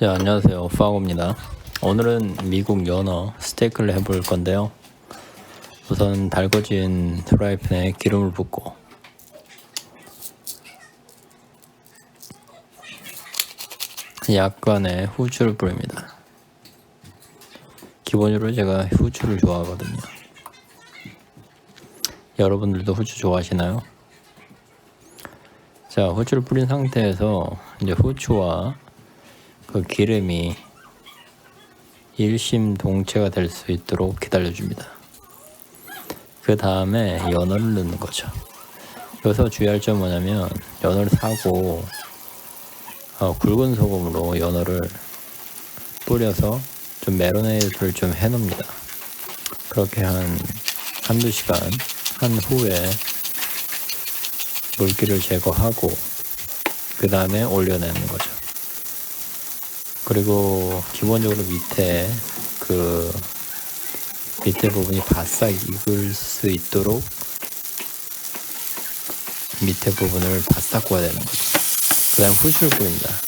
네, 안녕하세요. 파고입니다. 오늘은 미국 연어 스테이크를 해볼 건데요. 우선 달궈진 프라이팬에 기름을 붓고 약간의 후추를 뿌립니다. 기본적으로 제가 후추를 좋아하거든요. 여러분들도 후추 좋아하시나요? 자, 후추를 뿌린 상태에서 이제 후추와 그 기름이 일심동체가 될 수 있도록 기다려줍니다. 그 다음에 연어를 넣는 거죠. 여기서 주의할 점 뭐냐면 연어를 사고 어, 굵은 소금으로 연어를 뿌려서 좀 메로네이드를 좀 해놓습니다. 그렇게 한 한두 시간 한 후에 물기를 제거하고 그 다음에 올려내는 거죠. 그리고 기본적으로 밑에 그 밑에 부분이 바싹 익을 수 있도록 밑에 부분을 바싹 구워야 되는 거죠. 그 다음 후추를 뿌립니다.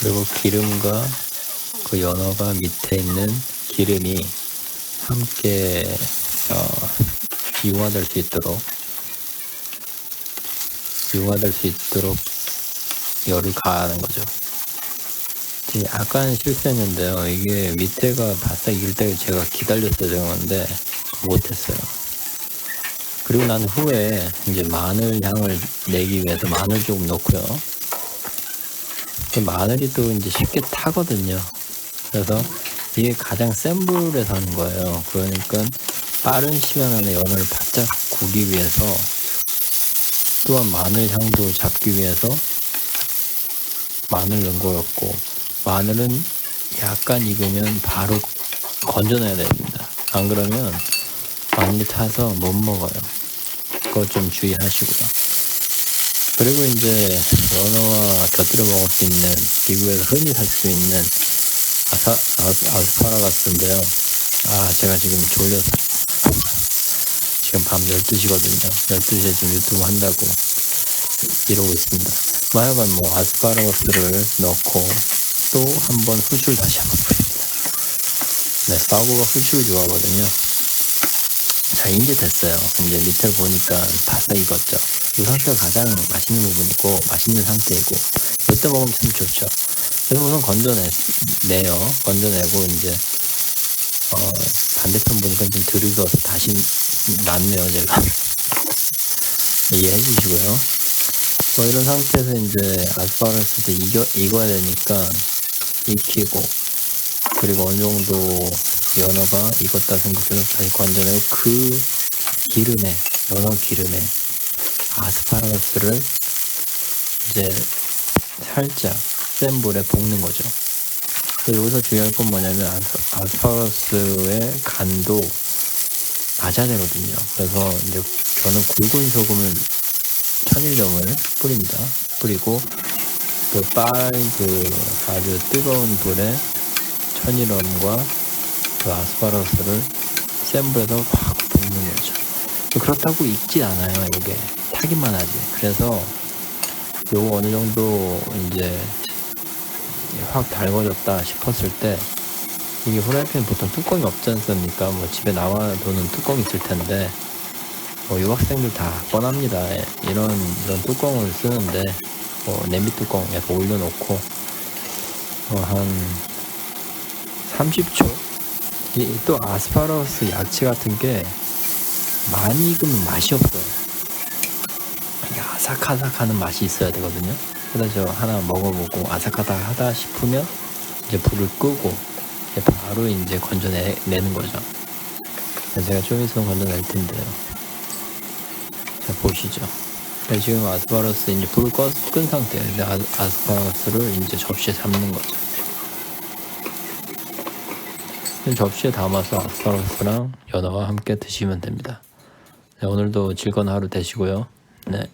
그리고 기름과 그 연어가 밑에 있는 기름이 함께 어, 융화될 수 있도록 융화될 수 있도록 열을 가하는 거죠. 약간 실수했는데요. 이게 밑에가 바싹 익을 때 제가 기다렸어야 되는데 못했어요. 그리고 난 후에 이제 마늘 향을 내기 위해서 마늘 조금 넣고요. 그 마늘이 또 이제 쉽게 타거든요. 그래서 이게 가장 센 불에서 하는 거예요. 그러니까 빠른 시간 안에 연어를 바짝 구기 위해서 또한 마늘 향도 잡기 위해서 마늘 넣은 거였고 마늘은 약간 익으면 바로 건져내야 됩니다. 안 그러면 마늘이 타서 못 먹어요. 그거 좀 주의하시고요. 그리고 이제 연어와 곁들여 먹을 수 있는 미국에서 흔히 살 수 있는 아사, 아스, 아스파라거스인데요. 아 제가 지금 졸려서 지금 밤 12시거든요. 12시에 지금 유튜브 한다고 이러고 있습니다. 하여간 뭐 아스파라거스를 넣고 또 한 번 후추를 다시 한번 뿌립니다. 네, 파고가 후추를 좋아하거든요. 자, 이제 됐어요. 이제 밑을 보니까 바싹 익었죠. 이 상태가 가장 맛있는 부분이고, 맛있는 상태이고, 이때 먹으면 참 좋죠. 그래서 우선 건져내요. 건져내고, 이제, 어, 반대편 보니까 좀덜 익어서 다시 놨네요, 제가. 이해해 주시고요. 뭐 이런 상태에서 이제 아스파라스도 익어, 익어야 되니까 익히고 그리고 어느 정도 연어가 익었다 생각해서 다시 건져내고 그 기름에 연어 기름에 아스파라거스를 이제 살짝 센 불에 볶는 거죠. 여기서 주의할 건 뭐냐면 아스, 아스파라거스의 간도 낮아야 되거든요. 그래서 이제 저는 굵은 소금을 천일염을 뿌립니다. 뿌리고 그빨그 아주 뜨거운 불에 천일염과 그 아스파라거스를 센 불에서 확 볶는 거죠. 그렇다고 익지 않아요. 이게 타기만 하지. 그래서 요거 어느 정도 이제 확 달궈졌다 싶었을 때 이게 후라이팬 보통 뚜껑이 없지 않습니까? 뭐 집에 나와도는 뚜껑이 있을 텐데 뭐 유학생들 다 뻔합니다. 예, 이런 이런 뚜껑을 쓰는데 뭐 냄비 뚜껑에 올려놓고 어, 한 30초 이, 또 아스파라거스 야채 같은 게 많이 익으면 맛이 없어요. 아삭아삭하는 맛이 있어야 되거든요. 그래서 저 하나 먹어보고 아삭하다 싶으면 이제 불을 끄고 바로 이제 건져내는 거죠. 제가 좀 있으면 건져낼 텐데요. 자, 보시죠. 네, 지금 아스파라거스 이제 불을 꺼, 끈 상태예요. 근데 아, 아스파라거스를 이제 접시에 담는 거죠. 접시에 담아서 아스파라거스랑 연어와 함께 드시면 됩니다. 네, 오늘도 즐거운 하루 되시고요. 네.